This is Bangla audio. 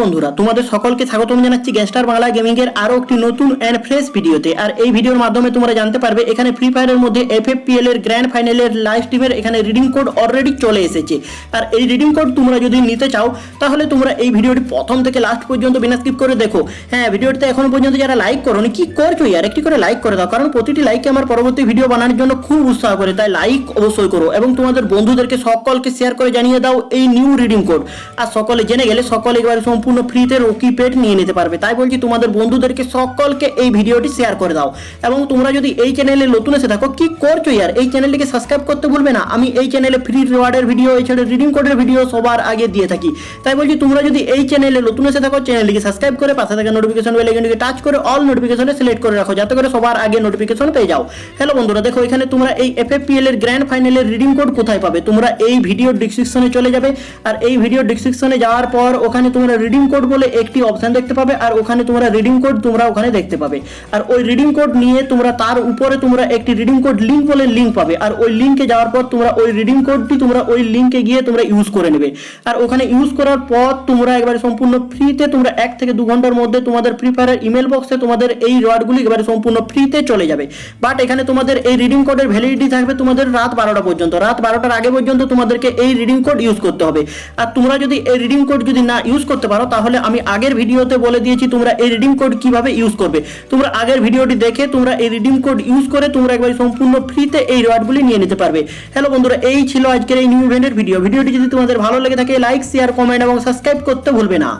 বন্ধুরা, তোমাদের সকলকে স্বাগতম জানাচ্ছি গ্যাস্টার বাংলা গেমিং এর আরও একটি নতুন অ্যান্ড ফ্রেশ ভিডিওতে। আর এই ভিডিওর মাধ্যমে তোমরা জানতে পারবে, এখানে ফ্রি ফায়ারের মধ্যে এফএফপিএল এর গ্র্যান্ড ফাইনালের লাইভ স্ট্রিমের এখানে রিডিং কোড অলরেডি চলে এসেছে। আর এই রিডিং কোড তোমরা যদি নিতে চাও, তাহলে তোমরা এই ভিডিওটি প্রথম থেকে লাস্ট পর্যন্ত বিনা স্কিপ করে দেখো। হ্যাঁ ভিডিওটিতে এখনও পর্যন্ত যারা লাইক করোনি, কি করছ ইয়ার? একটি করে লাইক করে দাও, কারণ প্রতিটি লাইকে আমার পরবর্তী ভিডিও বানানোর জন্য খুব উৎসাহ করে, তাই লাইক অবশ্যই করো। এবং তোমাদের বন্ধুদেরকে সকলকে শেয়ার করে জানিয়ে দাও এই নিউ রিডিং কোড আর সকলে জেনে গেলে সকলে একেবারে সম্পূর্ণ ফ্রিতে রকি পেড নিয়ে নিতে পারবে। তাই বলছি, তোমাদের বন্ধুদেরকে সকলকে এই ভিডিওটি শেয়ার করে দাও। এবং তোমরা যদি এই চ্যানেলে নতুন এসে থাকো, কি করছ ইয়ার? এই চ্যানেলটিকে সাবস্ক্রাইব করতে ভুলবে না। আমি এই চ্যানেলে ফ্রি রিওয়ার্ডের ভিডিও এছাড়া রিডিং কোডের ভিডিও সবার আগে দিয়ে থাকি। তাই বলছি, তোমরা যদি এই চ্যানেলে নতুন এসে থাকো চ্যানেলটিকে সাবস্ক্রাইব করে পাশে থাকা নোটিফিকেশন বেল আইকনটিকে টাচ করে অল নোটিফিকেশনে সিলেক্ট করে রাখো, যাতে করে সবার আগে নোটিফিকেশন পেয়ে যাও। হ্যালো বন্ধুরা, দেখো এখানে তোমরা এই এফএফপিএল এর গ্র্যান্ড ফাইনালের রিডিং কোড কোথায় পাবে? তোমরা এই ভিডিও ডিসক্রিপশনে চলে যাবে। আর এই ভিডিও ডিসক্রিপশনে যাওয়ার পর ওখানে তোমরা রিডিং কোড বলে একটি অপশন দেখতে পাবে, আর ওখানে তোমরা রিডিং কোড তোমরা ওখানে দেখতে পাবে। আর ওই রিডিং কোড নিয়ে তোমরা তার উপরে তোমরা একটি রিডিং কোড লিংক বলে লিংক পাবে, আর ওই লিংকে যাওয়ার পর তোমরা ওই রিডিং কোডটি তোমরা ওই লিংকে গিয়ে তোমরা ইউজ করে নেবে। আর ওখানে ইউজ করার পর তোমরা একবারে সম্পূর্ণ ফ্রিতে তোমরা এক থেকে দু ঘণ্টার মধ্যে তোমাদের ফ্রি ফায়ারের ইমেল বক্সে তোমাদের এই রিওয়ার্ডগুলি একেবারে সম্পূর্ণ ফ্রিতে চলে যাবে। বাট এখানে তোমাদের এই রিডিং কোডের ভ্যালিডিটি থাকবে তোমাদের রাত বারোটা পর্যন্ত। রাত বারোটার আগে পর্যন্ত তোমাদেরকে এই রিডিং কোড ইউজ করতে হবে। আর তোমরা যদি এই রিডিং কোড যদি না ইউজ করতে পারো তাহলে আমি আগের ভিডিওতে বলে দিয়েছি তোমরা এই রিডিম কোড কীভাবে ইউজ করবে। তোমরা আগের ভিডিওটি দেখে তোমরা এই রিডিম কোড ইউজ করে তোমরা একবার সম্পূর্ণ ফ্রিতে এই রিওয়ার্ডগুলি নিয়ে নিতে পারবে। হ্যালো বন্ধুরা, এই ছিল আজকের এই নিউ ইভেন্টের ভিডিও ভিডিওটি যদি তোমাদের ভালো লেগে থাকে লাইক শেয়ার কমেন্ট এবং সাবস্ক্রাইব করতে ভুলবে না।